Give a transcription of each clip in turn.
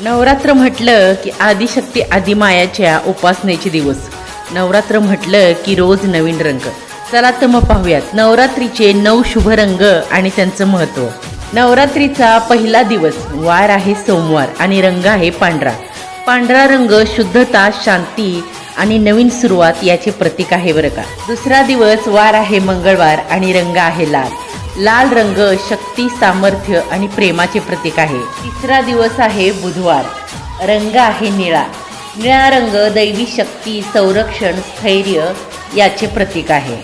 नवरात्र म्हटलं की आदिशक्ती आदिमायाच्या उपासनेचे दिवस. नवरात्र म्हटलं की रोज नवीन रंग. चला तर मग पाहूयात. नवरात्रीचे नऊ शुभ रंग आणि त्यांचं महत्त्व. नवरात्रीचा पहिला दिवस. वार आहे सोमवार आणि रंग आहे पांढरा. पांढरा रंग शुद्धता शांती आणि नवीन सुरुवात याचे प्रतीक आहे बरं का. दुसरा दिवस वार आहे मंगळवार आणि रंग आहे लाल. लाल रंग शक्ती सामर्थ्य आणि प्रेमाचे प्रतीक आहे. तिसरा दिवस आहे बुधवार. रंग आहे निळा. निळा रंग दैवी शक्ती संरक्षण स्थैर्य याचे प्रतीक आहे.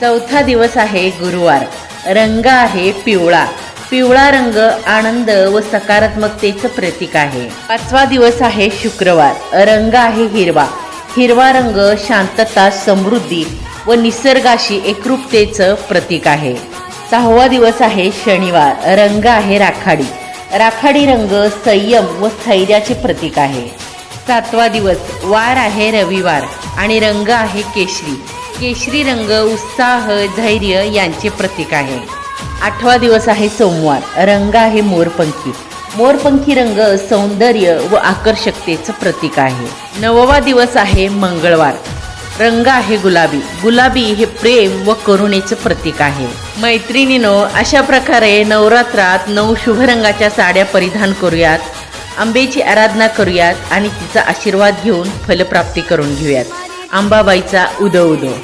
चौथा दिवस आहे गुरुवार. रंग आहे पिवळा. पिवळा रंग आनंद व सकारात्मकतेचं प्रतीक आहे. पाचवा दिवस आहे शुक्रवार. रंग आहे हिरवा. हिरवा रंग शांतता समृद्धी व निसर्गाशी एकरूपतेचं प्रतीक आहे. सहावा दिवस आहे शनिवार. रंग आहे राखाडी. राखाडी रंग संयम व स्थैर्याचे प्रतीक आहे. सातवा दिवस वार आहे रविवार आणि रंग आहे केशरी. केशरी रंग उत्साह धैर्य यांचे प्रतीक आहे. आठवा दिवस आहे सोमवार रंग आहे मोरपंखी. मोरपंखी रंग सौंदर्य व आकर्षकतेचं प्रतीक आहे. नववा दिवस आहे मंगळवार रंग आहे गुलाबी. गुलाबी हे प्रेम व करुणेचं प्रतीक आहे. मैत्रिणीनो अशा प्रकारे नवरात्रात नऊ शुभ रंगाच्या साड्या परिधान करूयात आंबेची आराधना करूयात आणि तिचा आशीर्वाद घेऊन फलप्राप्ती करून घेऊयात. आंबाबाईचा उदो उदो.